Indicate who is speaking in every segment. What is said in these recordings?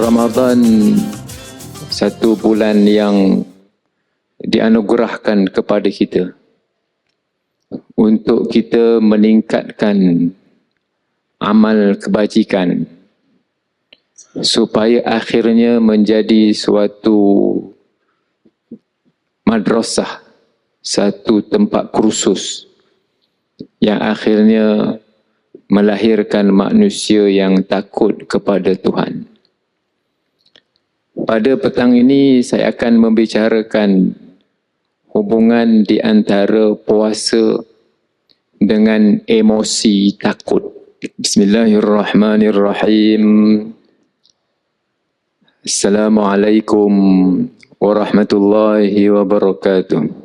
Speaker 1: Ramadan satu bulan yang dianugerahkan kepada kita untuk kita meningkatkan amal kebajikan supaya akhirnya menjadi suatu madrasah satu tempat kursus yang akhirnya melahirkan manusia yang takut kepada Tuhan pada petang ini saya akan membicarakan hubungan di antara puasa dengan emosi takut. Bismillahirrahmanirrahim. Assalamualaikum warahmatullahi wabarakatuh.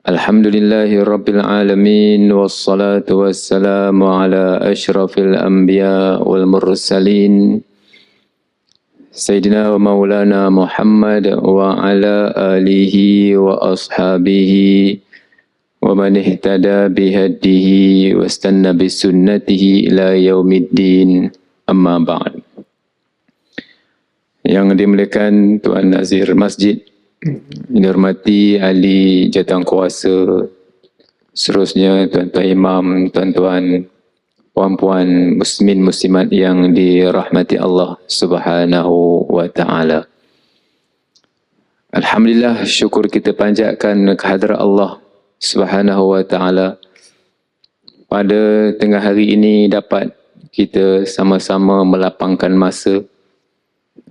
Speaker 1: الحمد لله رب العالمين والصلاه والسلام على اشرف الانبياء والمرسلين سيدنا ومولانا محمد وعلى آله وأصحابه ومن اهتدى بهديه واستنى بسنته إلى يوم الدين أما بعد yang dimuliakan Tuan Nazir Masjid ini hormati ahli jatuh kuasa seterusnya tuan-tuan imam, tuan-tuan puan-puan muslimin muslimat yang dirahmati Allah Subhanahu wa taala. Alhamdulillah syukur kita panjatkan kehadrat Allah Subhanahu wa taala. Pada tengah hari ini dapat kita sama-sama melapangkan masa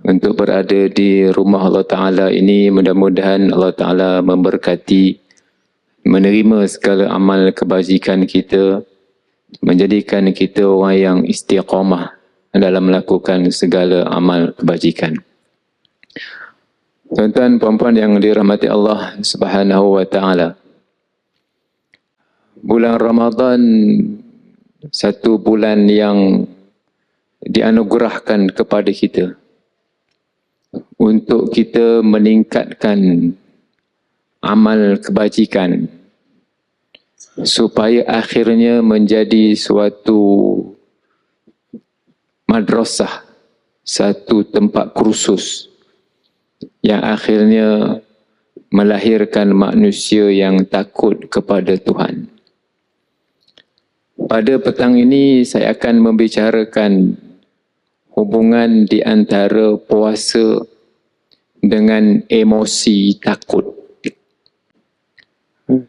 Speaker 1: untuk berada di rumah Allah Ta'ala ini. Mudah-mudahan Allah Ta'ala memberkati menerima segala amal kebajikan kita menjadikan kita orang yang istiqamah dalam melakukan segala amal kebajikan. Tuan-tuan puan-puan yang dirahmati Allah Subhanahu wa taala bulan Ramadan satu bulan yang dianugerahkan kepada kita untuk kita meningkatkan amal kebajikan supaya akhirnya menjadi suatu madrasah satu tempat kursus yang akhirnya melahirkan manusia yang takut kepada Tuhan. Pada petang ini saya akan membicarakan hubungan di antara puasa dengan emosi takut.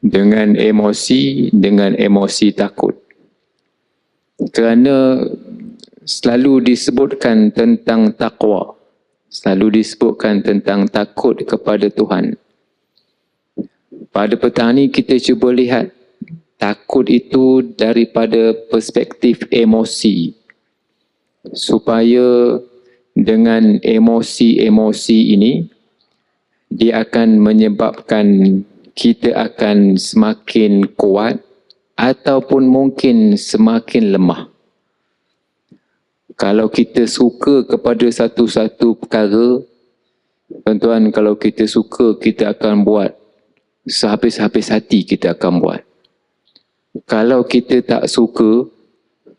Speaker 1: Dengan emosi, dengan emosi takut. Kerana selalu disebutkan tentang takwa. Selalu disebutkan tentang takut kepada Tuhan. Pada petang ini kita cuba lihat takut itu daripada perspektif emosi supaya dengan emosi-emosi ini dia akan menyebabkan kita akan semakin kuat ataupun mungkin semakin lemah. Kalau kita suka kepada satu-satu perkara, tuan-tuan kalau kita suka kita akan buat sehabis-habis hati kita akan buat. Kalau kita tak suka,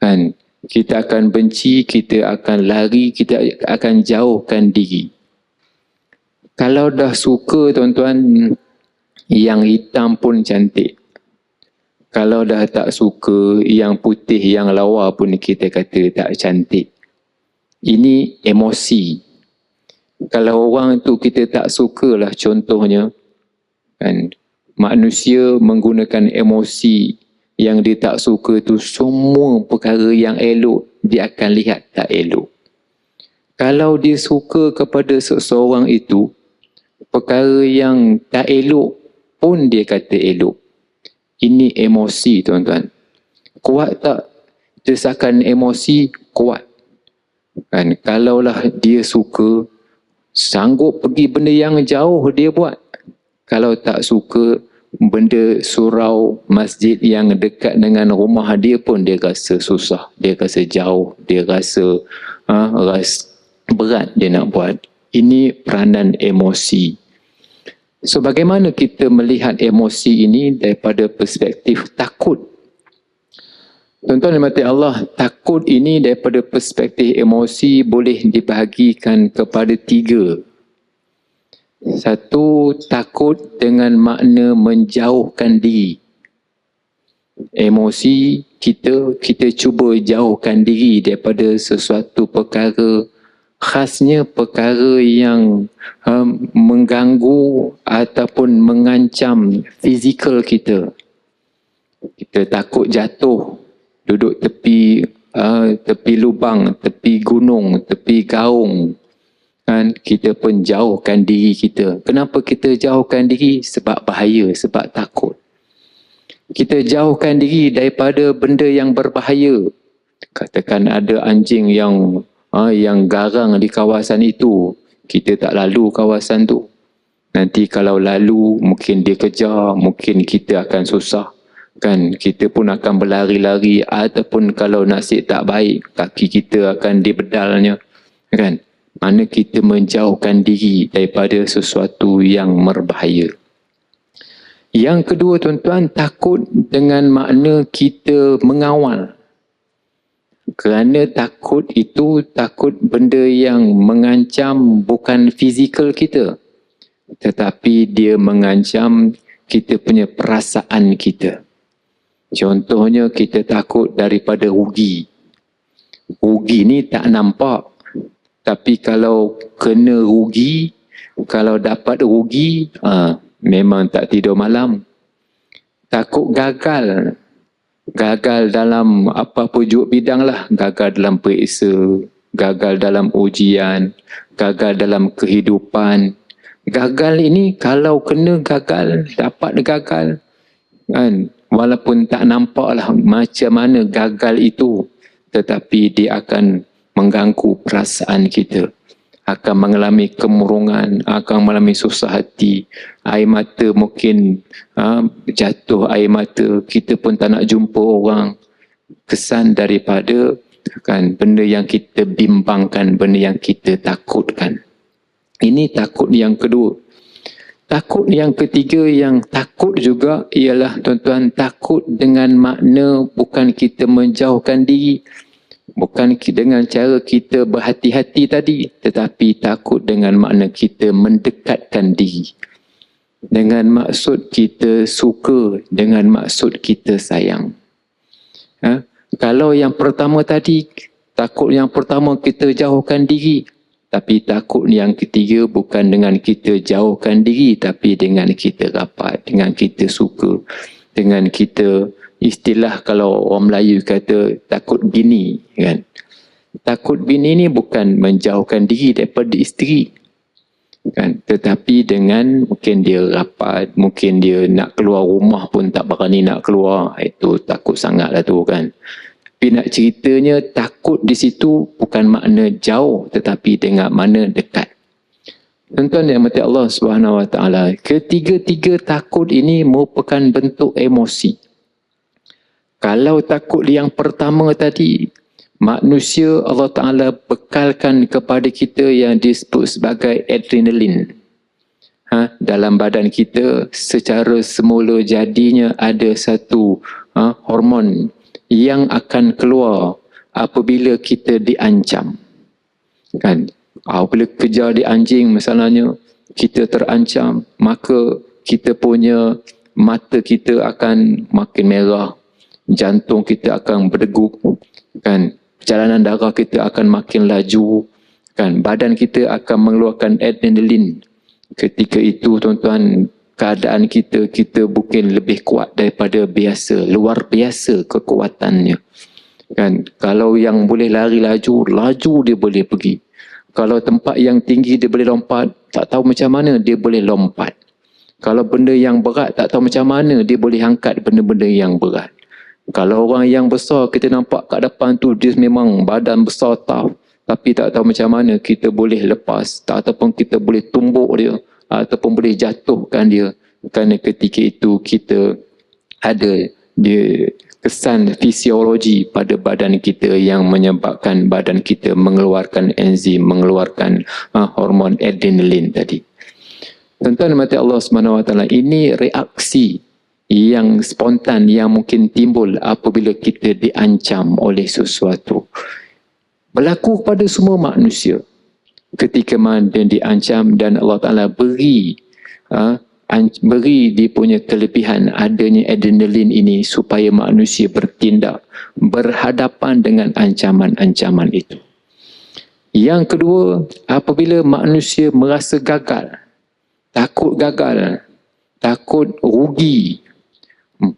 Speaker 1: kan kita akan benci, kita akan lari, kita akan jauhkan diri. Kalau dah suka tuan-tuan, yang hitam pun cantik. Kalau dah tak suka, yang putih, yang lawa pun kita kata tak cantik. Ini emosi. Kalau orang tu kita tak sukalah contohnya, kan, manusia menggunakan emosi yang dia tak suka tu semua perkara yang elok dia akan lihat tak elok. Kalau dia suka kepada seseorang itu perkara yang tak elok pun dia kata elok. Ini emosi tuan-tuan. Kuat tak desakan emosi? Kuat. Kan kalaulah dia suka sanggup pergi benda yang jauh dia buat. Kalau tak suka benda surau masjid yang dekat dengan rumah dia pun dia rasa susah, dia rasa jauh, dia rasa ha, ras, berat dia nak buat. Ini peranan emosi. So bagaimana kita melihat emosi ini daripada perspektif takut? Tuan-tuan dan mati Allah, takut ini daripada perspektif emosi boleh dibahagikan kepada tiga. Satu, takut dengan makna menjauhkan diri. Emosi kita, kita cuba jauhkan diri daripada sesuatu perkara khasnya perkara yang um, mengganggu ataupun mengancam fizikal kita. Kita takut jatuh, duduk tepi uh, tepi lubang, tepi gunung, tepi gaung. Kan kita pun jauhkan diri kita. Kenapa kita jauhkan diri? Sebab bahaya, sebab takut. Kita jauhkan diri daripada benda yang berbahaya. Katakan ada anjing yang uh, yang garang di kawasan itu. Kita tak lalu kawasan tu. Nanti kalau lalu mungkin dia kejar, mungkin kita akan susah kan kita pun akan berlari-lari ataupun kalau nasib tak baik kaki kita akan dibedalnya kan mana kita menjauhkan diri daripada sesuatu yang berbahaya yang kedua tuan-tuan takut dengan makna kita mengawal kerana takut itu takut benda yang mengancam bukan fizikal kita tetapi dia mengancam kita punya perasaan kita Contohnya kita takut daripada rugi. Rugi ni tak nampak. Tapi kalau kena rugi, kalau dapat rugi, ha, memang tak tidur malam. Takut gagal. Gagal dalam apa pujuk bidang lah. Gagal dalam periksa, gagal dalam ujian, gagal dalam kehidupan. Gagal ini kalau kena gagal, dapat gagal. Kan? walaupun tak nampak lah macam mana gagal itu tetapi dia akan mengganggu perasaan kita akan mengalami kemurungan akan mengalami susah hati. Air mata mungkin ha, jatuh air mata. Kita pun tak nak jumpa orang kesan daripada kan benda yang kita bimbangkan benda yang kita takutkan. Ini takut yang kedua. Takut yang ketiga yang takut juga ialah tuan-tuan takut dengan makna bukan kita menjauhkan diri. Bukan dengan cara kita berhati-hati tadi. Tetapi takut dengan makna kita mendekatkan diri. Dengan maksud kita suka, dengan maksud kita sayang. Ha? Kalau yang pertama tadi, takut yang pertama kita jauhkan diri. Tapi takut yang ketiga bukan dengan kita jauhkan diri tapi dengan kita rapat, dengan kita suka, dengan kita istilah kalau orang Melayu kata takut bini kan. Takut bini ni bukan menjauhkan diri daripada isteri. Kan? Tetapi dengan mungkin dia rapat, mungkin dia nak keluar rumah pun tak berani nak keluar. Itu takut sangat lah tu kan. Tapi nak ceritanya takut di situ bukan makna jauh tetapi dengan mana dekat. Tuan-tuan yang mati Allah Subhanahu Wa Taala, ketiga-tiga takut ini merupakan bentuk emosi. Kalau takut yang pertama tadi, manusia Allah Taala bekalkan kepada kita yang disebut sebagai adrenalin. Ha, dalam badan kita secara semula jadinya ada satu ha, hormon yang akan keluar apabila kita diancam. Kan? Apabila kejar di anjing misalnya, kita terancam, maka kita punya mata kita akan makin merah, jantung kita akan berdegup, kan? perjalanan darah kita akan makin laju, kan? badan kita akan mengeluarkan adrenaline. Ketika itu tuan-tuan, keadaan kita, kita mungkin lebih kuat daripada biasa, luar biasa kekuatannya. Kan? Kalau yang boleh lari laju, laju dia boleh pergi. Kalau tempat yang tinggi dia boleh lompat, tak tahu macam mana dia boleh lompat. Kalau benda yang berat, tak tahu macam mana dia boleh angkat benda-benda yang berat. Kalau orang yang besar, kita nampak kat depan tu dia memang badan besar tahu. Tapi tak tahu macam mana kita boleh lepas, tak ataupun kita boleh tumbuk dia ataupun boleh jatuhkan dia kerana ketika itu kita ada dia kesan fisiologi pada badan kita yang menyebabkan badan kita mengeluarkan enzim, mengeluarkan uh, hormon adrenalin tadi. Tuan-tuan mati Allah SWT, ini reaksi yang spontan yang mungkin timbul apabila kita diancam oleh sesuatu. Berlaku kepada semua manusia ketika mana diancam dan Allah Ta'ala beri uh, beri dia punya kelebihan adanya adrenalin ini supaya manusia bertindak berhadapan dengan ancaman-ancaman itu. Yang kedua, apabila manusia merasa gagal, takut gagal, takut rugi,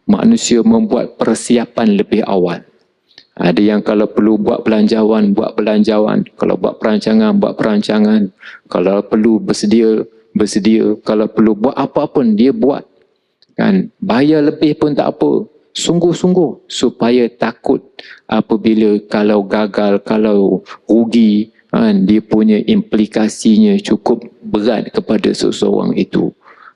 Speaker 1: manusia membuat persiapan lebih awal. Ada yang kalau perlu buat belanjawan, buat belanjawan. Kalau buat perancangan, buat perancangan. Kalau perlu bersedia bersedia. Kalau perlu buat apa pun dia buat. Kan? Bayar lebih pun tak apa. Sungguh-sungguh. Supaya takut apabila kalau gagal kalau rugi kan? Dia punya implikasinya cukup berat kepada seseorang itu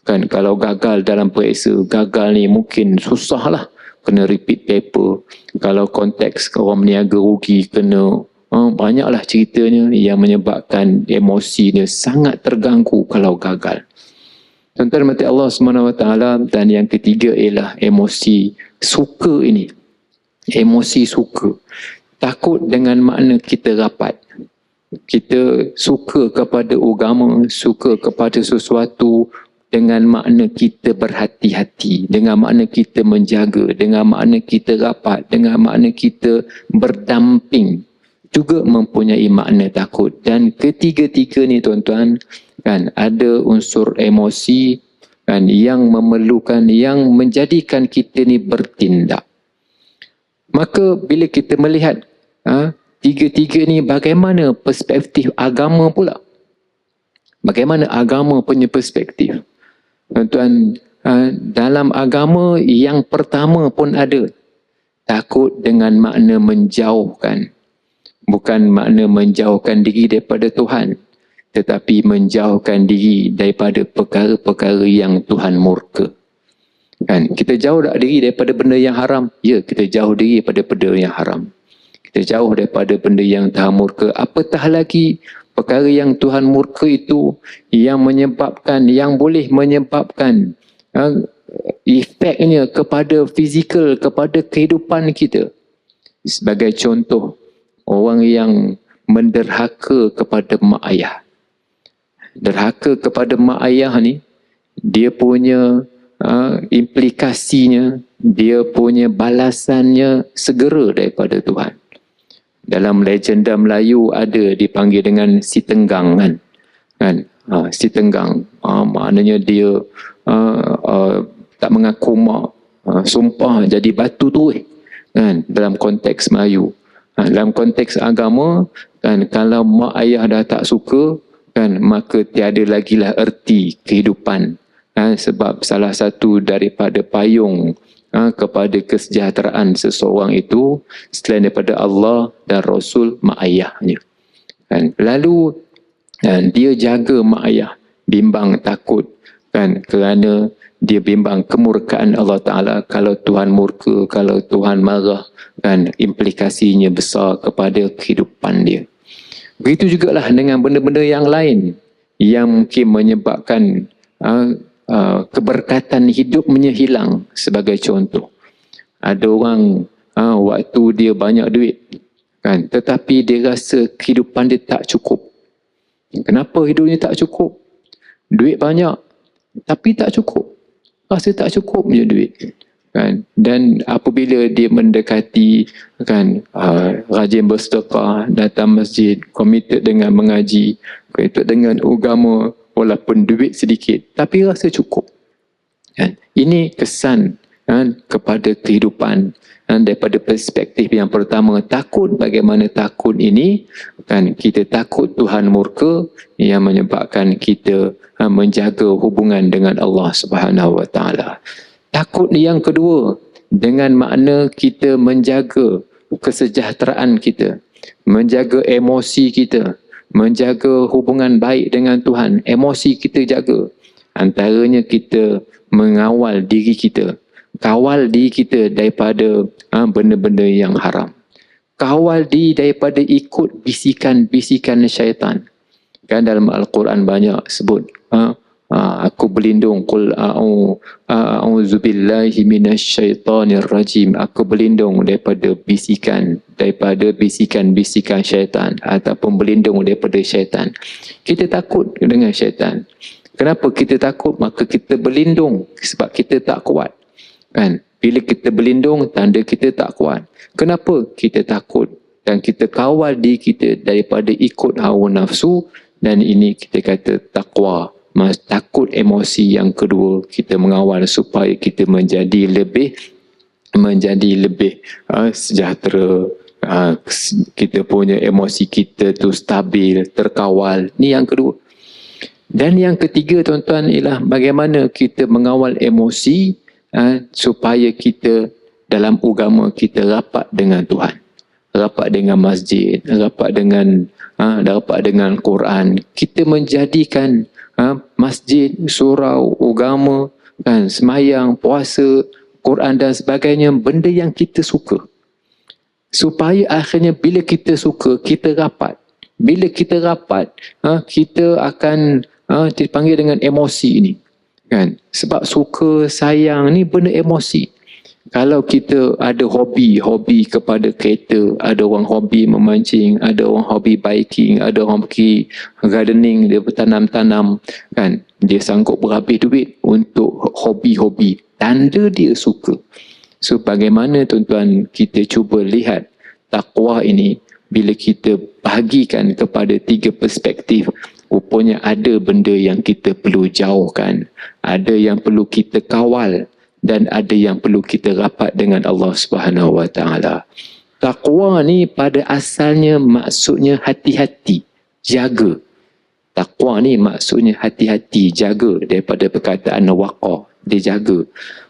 Speaker 1: kan kalau gagal dalam periksa gagal ni mungkin susah lah kena repeat paper kalau konteks orang meniaga rugi kena Oh, banyaklah ceritanya yang menyebabkan emosi dia sangat terganggu kalau gagal. Tuan-tuan mati Allah SWT dan yang ketiga ialah emosi suka ini. Emosi suka. Takut dengan makna kita rapat. Kita suka kepada agama, suka kepada sesuatu dengan makna kita berhati-hati, dengan makna kita menjaga, dengan makna kita rapat, dengan makna kita berdamping juga mempunyai makna takut. Dan ketiga-tiga ni tuan-tuan kan ada unsur emosi kan yang memerlukan yang menjadikan kita ni bertindak. Maka bila kita melihat ha, tiga-tiga ni bagaimana perspektif agama pula? Bagaimana agama punya perspektif tuan-tuan ha, dalam agama yang pertama pun ada. Takut dengan makna menjauhkan. Bukan makna menjauhkan diri daripada Tuhan tetapi menjauhkan diri daripada perkara-perkara yang Tuhan murka. Kan? Kita jauh tak diri daripada benda yang haram? Ya kita jauh diri daripada benda yang haram. Kita jauh daripada benda yang Tuhan murka. Apatah lagi perkara yang Tuhan murka itu yang menyebabkan yang boleh menyebabkan ha, efeknya kepada fizikal kepada kehidupan kita sebagai contoh orang yang menderhaka kepada mak ayah. Derhaka kepada mak ayah ni, dia punya uh, implikasinya, dia punya balasannya segera daripada Tuhan. Dalam legenda Melayu ada dipanggil dengan si tenggang kan. kan? Uh, si tenggang, uh, maknanya dia uh, uh, tak mengaku mak, uh, sumpah jadi batu tu eh. kan? dalam konteks Melayu. Ha, dalam konteks agama, kan, kalau mak ayah dah tak suka, kan, maka tiada lagi lah erti kehidupan. Ha, sebab salah satu daripada payung ha, kepada kesejahteraan seseorang itu, selain daripada Allah dan Rasul, mak ayahnya. Kan. Lalu, kan, dia jaga mak ayah, bimbang takut, kan, kerana dia bimbang kemurkaan Allah Ta'ala kalau Tuhan murka, kalau Tuhan marah kan implikasinya besar kepada kehidupan dia. Begitu juga lah dengan benda-benda yang lain yang mungkin menyebabkan uh, uh, keberkatan hidupnya hilang sebagai contoh. Ada orang uh, waktu dia banyak duit kan tetapi dia rasa kehidupan dia tak cukup. Kenapa hidupnya tak cukup? Duit banyak tapi tak cukup rasa tak cukup punya duit kan dan apabila dia mendekati kan uh, rajin bersedekah datang masjid komited dengan mengaji komited dengan agama walaupun duit sedikit tapi rasa cukup. Kan? Ini kesan kan kepada kehidupan dan daripada perspektif yang pertama takut bagaimana takut ini kan kita takut Tuhan murka yang menyebabkan kita ha, menjaga hubungan dengan Allah Subhanahu wa taala. Takut yang kedua dengan makna kita menjaga kesejahteraan kita menjaga emosi kita menjaga hubungan baik dengan Tuhan emosi kita jaga antaranya kita mengawal diri kita kawal diri kita daripada ha, benda-benda yang haram. Kawal diri daripada ikut bisikan-bisikan syaitan. Kan dalam Al-Quran banyak sebut ha, Ha, aku berlindung. Qul a'u a'udzubillahi minasyaitonir rajim aku berlindung daripada bisikan daripada bisikan-bisikan syaitan. Ataupun berlindung daripada syaitan. Kita takut dengan syaitan. Kenapa kita takut? Maka kita berlindung sebab kita tak kuat. Kan? Bila kita berlindung tanda kita tak kuat. Kenapa kita takut? Dan kita kawal diri kita daripada ikut hawa nafsu dan ini kita kata takwa takut emosi yang kedua kita mengawal supaya kita menjadi lebih menjadi lebih uh, sejahtera. Uh, kita punya emosi kita tu stabil terkawal. Ni yang kedua. Dan yang ketiga tuan-tuan ialah bagaimana kita mengawal emosi uh, supaya kita dalam agama kita rapat dengan Tuhan rapat dengan masjid rapat dengan uh, rapat dengan Quran. Kita menjadikan ha, masjid, surau, agama, kan, semayang, puasa, Quran dan sebagainya, benda yang kita suka. Supaya akhirnya bila kita suka, kita rapat. Bila kita rapat, ha, kita akan ha, dipanggil dengan emosi ini. Kan? Sebab suka, sayang ni benda emosi kalau kita ada hobi, hobi kepada kereta, ada orang hobi memancing, ada orang hobi biking, ada orang pergi gardening, dia bertanam-tanam, kan? Dia sanggup berhabis duit untuk hobi-hobi. Tanda dia suka. So bagaimana tuan-tuan kita cuba lihat takwa ini bila kita bahagikan kepada tiga perspektif rupanya ada benda yang kita perlu jauhkan ada yang perlu kita kawal dan ada yang perlu kita rapat dengan Allah Subhanahu Wa Taala. Takwa ni pada asalnya maksudnya hati-hati, jaga. Takwa ni maksudnya hati-hati, jaga daripada perkataan waqa. Dia jaga.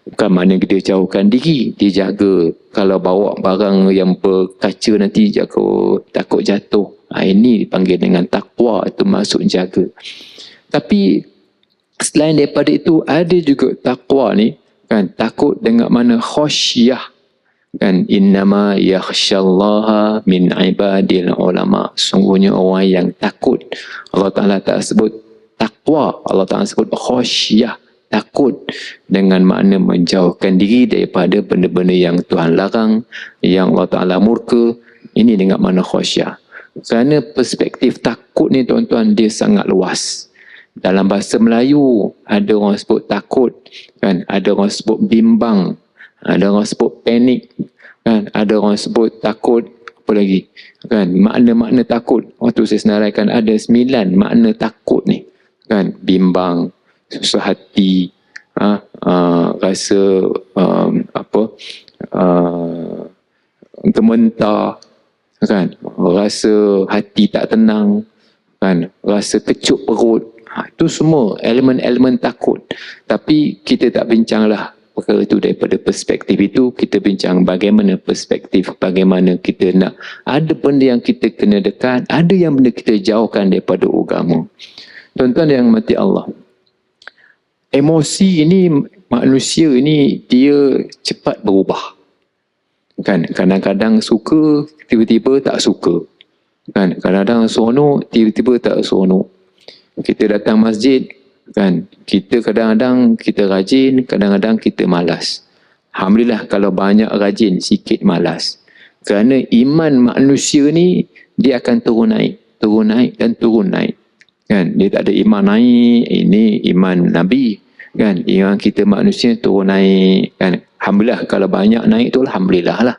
Speaker 1: Bukan mana dia jauhkan diri, dia jaga. Kalau bawa barang yang berkaca nanti jaga, takut jatuh. Ha, ini dipanggil dengan takwa, itu maksud jaga. Tapi selain daripada itu, ada juga takwa ni, kan? Takut dengan mana khasyah kan? Innama yakhsyallaha min ibadil ulama. Sungguhnya orang yang takut. Allah Taala tak sebut takwa Allah Taala sebut khasyah takut dengan makna menjauhkan diri daripada benda-benda yang Tuhan larang yang Allah Taala murka. Ini dengan makna khasyah kerana perspektif takut ni tuan-tuan dia sangat luas dalam bahasa Melayu ada orang sebut takut kan? Ada orang sebut bimbang ada orang sebut panik kan? Ada orang sebut takut apa lagi? Kan? Makna-makna takut. Waktu saya senaraikan ada sembilan makna takut ni kan? Bimbang susah hati ha, uh, rasa um, apa? Uh, gementar kan? Rasa hati tak tenang kan? Rasa kecup perut Ha, itu semua elemen-elemen takut. Tapi kita tak bincanglah perkara itu daripada perspektif itu. Kita bincang bagaimana perspektif, bagaimana kita nak. Ada benda yang kita kena dekat, ada yang benda kita jauhkan daripada agama. Tuan-tuan yang mati Allah. Emosi ini, manusia ini, dia cepat berubah. Kan, kadang-kadang suka, tiba-tiba tak suka. Kan, kadang-kadang seronok, tiba-tiba tak seronok kita datang masjid kan kita kadang-kadang kita rajin kadang-kadang kita malas. Alhamdulillah kalau banyak rajin sikit malas. Kerana iman manusia ni dia akan turun naik turun naik dan turun naik. Kan dia tak ada iman naik ini iman nabi. Kan iman kita manusia turun naik kan. Alhamdulillah kalau banyak naik tu alhamdulillah lah.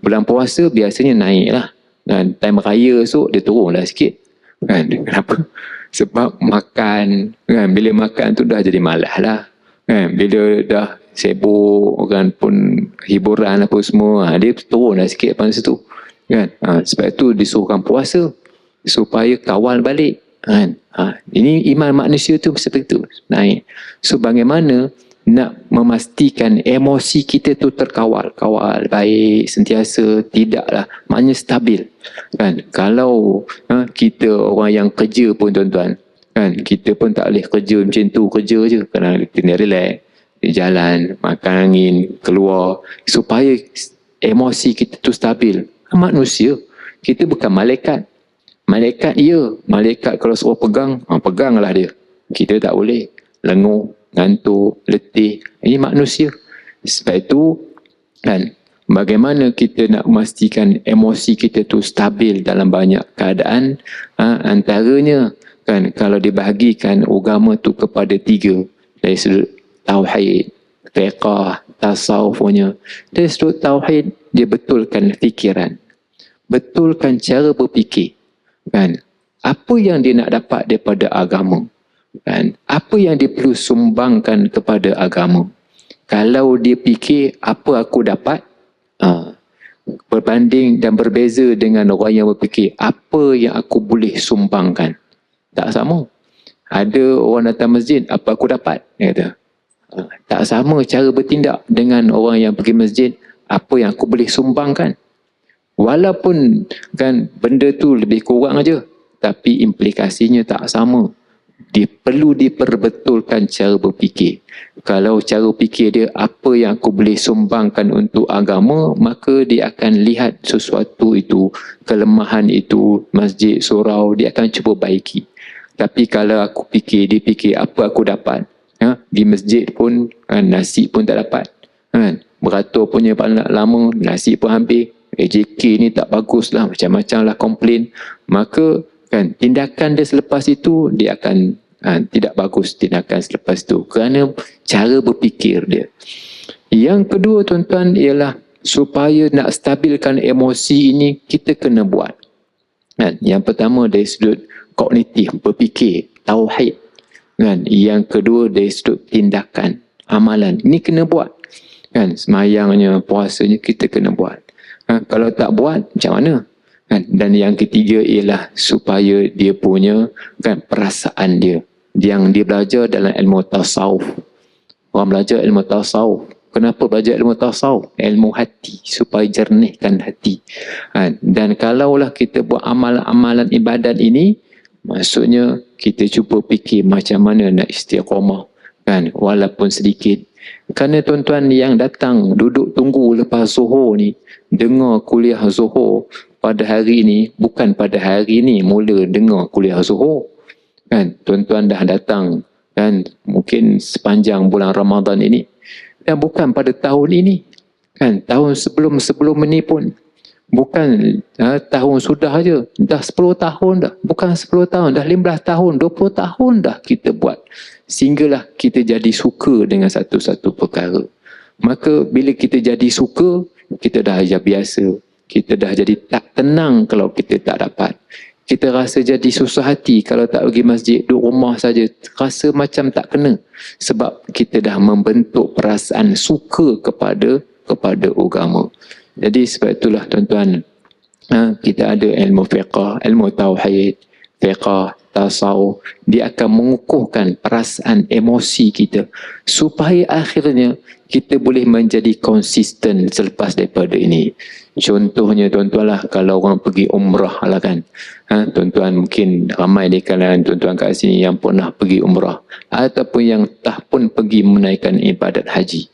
Speaker 1: Bulan puasa biasanya naik lah kan time raya esok dia turun lah sikit. Kan kenapa sebab makan kan bila makan tu dah jadi malas lah. Kan bila dah sibuk kan pun hiburan apa semua ha, dia turun lah sikit pada situ kan ha, sebab itu disuruhkan puasa supaya kawal balik. Kan ha, ini iman manusia tu seperti itu naik. So bagaimana nak memastikan emosi kita tu terkawal. Kawal baik sentiasa tidaklah. Maknanya stabil kan? Kalau ha, kita orang yang kerja pun tuan-tuan kan? Kita pun tak boleh kerja macam tu kerja je. Kena kena relax jalan makan angin keluar. Supaya emosi kita tu stabil. Manusia kita bukan malaikat. Malaikat ya. Malaikat kalau suruh pegang ha, peganglah dia. Kita tak boleh lenguh, ngantuk, letih. Ini manusia. Sebab itu kan bagaimana kita nak memastikan emosi kita tu stabil dalam banyak keadaan ha, antaranya kan kalau dibahagikan agama tu kepada tiga dari sudut tauhid, fiqah, tasawuf punya. Dari sudut tauhid dia betulkan fikiran. Betulkan cara berfikir. Kan? Apa yang dia nak dapat daripada agama? Kan? Apa yang dia perlu sumbangkan kepada agama? Kalau dia fikir apa aku dapat, uh, berbanding dan berbeza dengan orang yang berfikir apa yang aku boleh sumbangkan. Tak sama. Ada orang datang masjid, apa aku dapat? Dia kata. Uh, tak sama cara bertindak dengan orang yang pergi masjid, apa yang aku boleh sumbangkan. Walaupun kan benda tu lebih kurang aja, tapi implikasinya tak sama dia perlu diperbetulkan cara berfikir. Kalau cara fikir dia apa yang aku boleh sumbangkan untuk agama, maka dia akan lihat sesuatu itu, kelemahan itu, masjid, surau, dia akan cuba baiki. Tapi kalau aku fikir, dia fikir apa aku dapat. Ha? Di masjid pun ha, nasi pun tak dapat. Ha? Beratur punya paling lama, nasi pun habis. AJK ni tak bagus lah, macam-macam lah komplain. Maka kan? Tindakan dia selepas itu dia akan ha, tidak bagus tindakan selepas itu. Kerana cara berfikir dia. Yang kedua tuan-tuan ialah supaya nak stabilkan emosi ini kita kena buat. Kan? Yang pertama dari sudut kognitif berfikir tauhid. Kan? Yang kedua dari sudut tindakan amalan. Ini kena buat. Kan? Semayangnya puasanya kita kena buat. Ha, kalau tak buat macam mana kan? Dan yang ketiga ialah supaya dia punya kan perasaan dia. Yang dia belajar dalam ilmu tasawuf. Orang belajar ilmu tasawuf. Kenapa belajar ilmu tasawuf? Ilmu hati supaya jernihkan hati. Kan? Dan kalaulah kita buat amalan-amalan ibadat ini maksudnya kita cuba fikir macam mana nak istiqamah kan? Walaupun sedikit kerana tuan-tuan yang datang duduk tunggu lepas zuhur ni dengar kuliah zuhur pada hari ini bukan pada hari ini mula dengar kuliah zuhur kan? Tuan-tuan dah datang kan? Mungkin sepanjang bulan Ramadan ini. Dan bukan pada tahun ini kan? Tahun sebelum-sebelum ini pun bukan ha, tahun sudah aja dah 10 tahun dah bukan 10 tahun dah 15 tahun 20 tahun dah kita buat sehinggalah kita jadi suka dengan satu-satu perkara maka bila kita jadi suka kita dah ajar biasa kita dah jadi tak tenang kalau kita tak dapat. Kita rasa jadi susah hati kalau tak pergi masjid, duduk rumah saja, rasa macam tak kena. Sebab kita dah membentuk perasaan suka kepada kepada agama. Jadi sebab itulah tuan-tuan, ha, kita ada ilmu fiqah, ilmu tauhid, fiqah, tasawuf, dia akan mengukuhkan perasaan emosi kita supaya akhirnya kita boleh menjadi konsisten selepas daripada ini. Contohnya tuan-tuan lah kalau orang pergi umrah lah kan. Ha, tuan-tuan mungkin ramai di kalangan tuan-tuan kat sini yang pernah pergi umrah. Ataupun yang tak pun pergi menaikkan ibadat haji.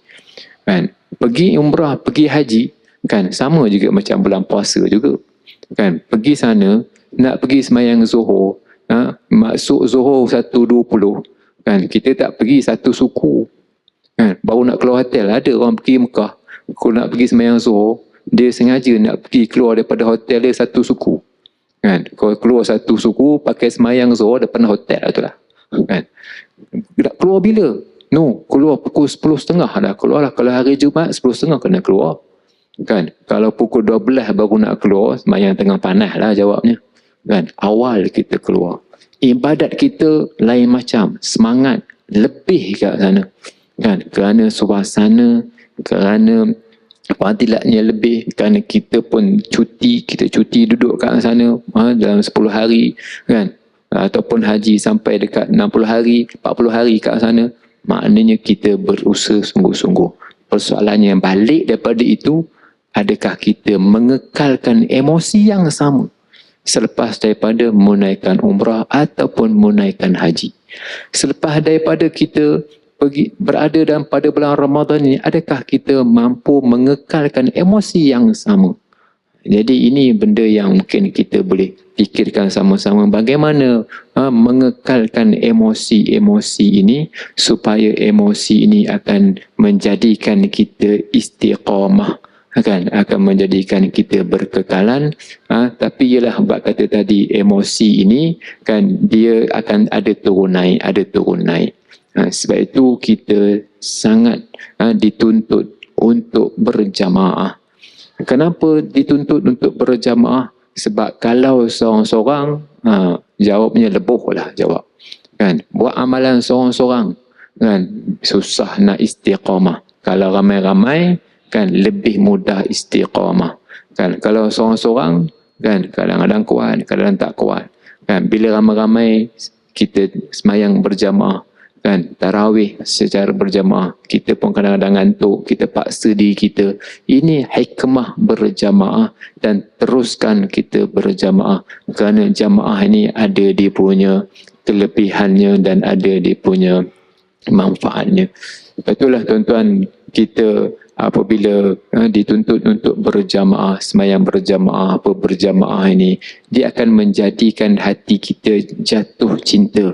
Speaker 1: Kan? Pergi umrah, pergi haji kan? Sama juga macam bulan puasa juga. Kan? Pergi sana, nak pergi semayang zuhur, ha, masuk Zohor 1.20 kan? Kita tak pergi satu suku kan? Baru nak keluar hotel. Ada orang pergi Mekah. Kalau nak pergi semayang Zohor dia sengaja nak pergi keluar daripada hotel dia satu suku kan? Kalau keluar satu suku pakai semayang Zohor depan hotel lah tu lah kan? Nak keluar bila? No keluar pukul 10.30 dah keluar lah kalau hari Jumaat 10.30 kena keluar kan? Kalau pukul 12 baru nak keluar semayang tengah panas lah jawabnya. Kan? Awal kita keluar. Ibadat kita lain macam. Semangat lebih kat sana. Kan? Kerana suasana kerana fadilatnya lebih kerana kita pun cuti kita cuti duduk kat sana ha, dalam 10 hari kan? Ataupun haji sampai dekat 60 hari 40 hari kat sana maknanya kita berusaha sungguh-sungguh. Persoalannya balik daripada itu adakah kita mengekalkan emosi yang sama selepas daripada menunaikan umrah ataupun menunaikan haji. Selepas daripada kita pergi berada dalam pada bulan Ramadan ini, adakah kita mampu mengekalkan emosi yang sama? Jadi ini benda yang mungkin kita boleh fikirkan sama-sama bagaimana ha, mengekalkan emosi-emosi ini supaya emosi ini akan menjadikan kita istiqamah akan akan menjadikan kita berkekalan ha, tapi ialah bab kata tadi emosi ini kan dia akan ada turun naik ada turun naik. Ha, sebab itu kita sangat ha, dituntut untuk berjamaah. Kenapa dituntut untuk berjamaah? Sebab kalau seorang-seorang ha, jawabnya lebuh lah jawab. Kan buat amalan seorang-seorang kan susah nak istiqamah. Kalau ramai-ramai kan lebih mudah istiqamah. Kan kalau seorang-seorang kan kadang-kadang kuat kadang-kadang tak kuat. Kan bila ramai-ramai kita semayang berjamaah kan tarawih secara berjamaah kita pun kadang-kadang ngantuk kita paksa diri kita ini hikmah berjamaah dan teruskan kita berjamaah. Kerana jamaah ini ada dia punya kelebihannya dan ada dia punya manfaatnya. Itulah tuan-tuan kita apabila uh, dituntut untuk berjamaah semayang berjamaah apa berjamaah ini dia akan menjadikan hati kita jatuh cinta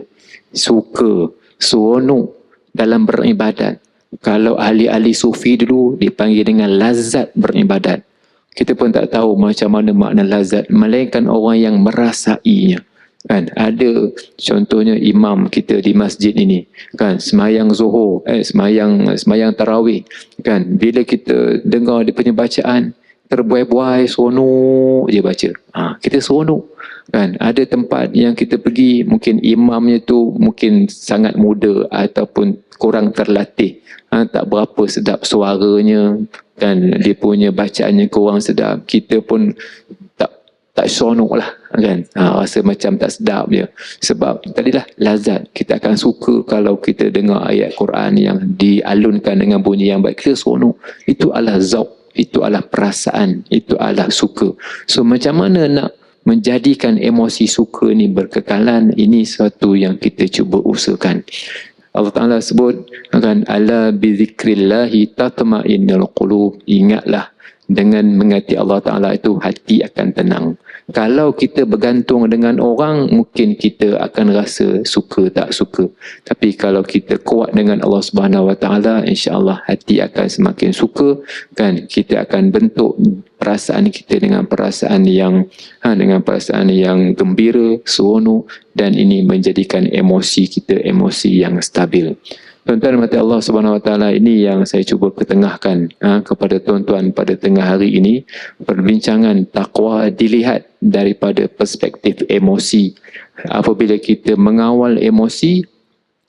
Speaker 1: suka seronok dalam beribadat. Kalau ahli-ahli sufi dulu dipanggil dengan lazat beribadat. Kita pun tak tahu macam mana makna lazat melainkan orang yang merasainya kan? Ada contohnya imam kita di masjid ini kan? Semayang zuhur eh semayang semayang tarawih kan? Bila kita dengar dia punya bacaan terbuai-buai seronok je baca. Ha, kita seronok kan? Ada tempat yang kita pergi mungkin imamnya tu mungkin sangat muda ataupun kurang terlatih. Ha, tak berapa sedap suaranya kan? Dia punya bacaannya kurang sedap. Kita pun tak seronok lah kan? Ha, rasa macam tak sedap je. Sebab tadilah lazat kita akan suka kalau kita dengar ayat Quran yang dialunkan dengan bunyi yang baik. Kita seronok. Itu adalah zauq itu adalah perasaan itu adalah suka. So macam mana nak menjadikan emosi suka ni berkekalan ini satu yang kita cuba usahakan. Allah Ta'ala sebut kan ala bizikrillahi tatma'innul qulub. Ingatlah dengan mengati Allah Ta'ala itu hati akan tenang. Kalau kita bergantung dengan orang, mungkin kita akan rasa suka tak suka. Tapi kalau kita kuat dengan Allah Subhanahu Wa Ta'ala, insyaAllah hati akan semakin suka. Kan kita akan bentuk perasaan kita dengan perasaan yang ha, dengan perasaan yang gembira, seronok dan ini menjadikan emosi kita emosi yang stabil. Tuan-tuan mati Allah Subhanahu Wa Taala ini yang saya cuba ketengahkan ha, kepada tuan-tuan pada tengah hari ini perbincangan takwa dilihat daripada perspektif emosi. Apabila kita mengawal emosi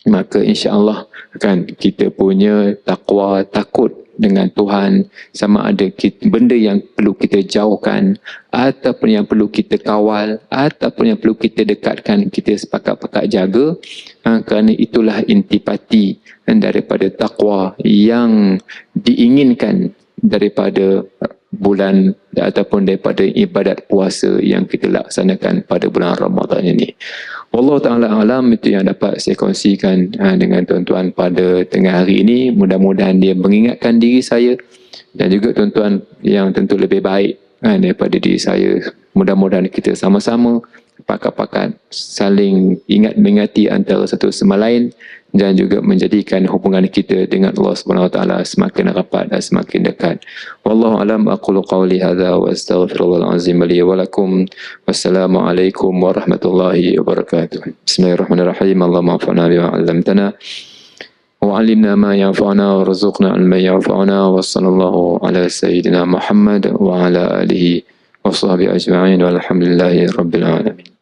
Speaker 1: maka insya-Allah kan kita punya takwa takut dengan Tuhan sama ada kita, benda yang perlu kita jauhkan ataupun yang perlu kita kawal ataupun yang perlu kita dekatkan kita sepakat-pakat jaga ha, kerana itulah intipati daripada takwa yang diinginkan daripada bulan ataupun daripada ibadat puasa yang kita laksanakan pada bulan Ramadan ini. Allah Ta'ala alam itu yang dapat saya kongsikan ha, dengan tuan-tuan pada tengah hari ini. Mudah-mudahan dia mengingatkan diri saya dan juga tuan-tuan yang tentu lebih baik ha, daripada diri saya. Mudah-mudahan kita sama-sama pakat-pakat saling ingat mengingati antara satu sama lain dan juga menjadikan hubungan kita dengan Allah Subhanahu Wa Taala semakin rapat dan semakin dekat. Wallahu alam aqulu qawli hadza wa astaghfirullahal azim li wa lakum. Wassalamu alaikum warahmatullahi wabarakatuh. Bismillahirrahmanirrahim. Allahumma anfa'na bima 'allamtana. وعلمنا ما ينفعنا وارزقنا علما ينفعنا وصلى الله على سيدنا محمد وعلى آله وصحبه أجمعين والحمد لله رب العالمين.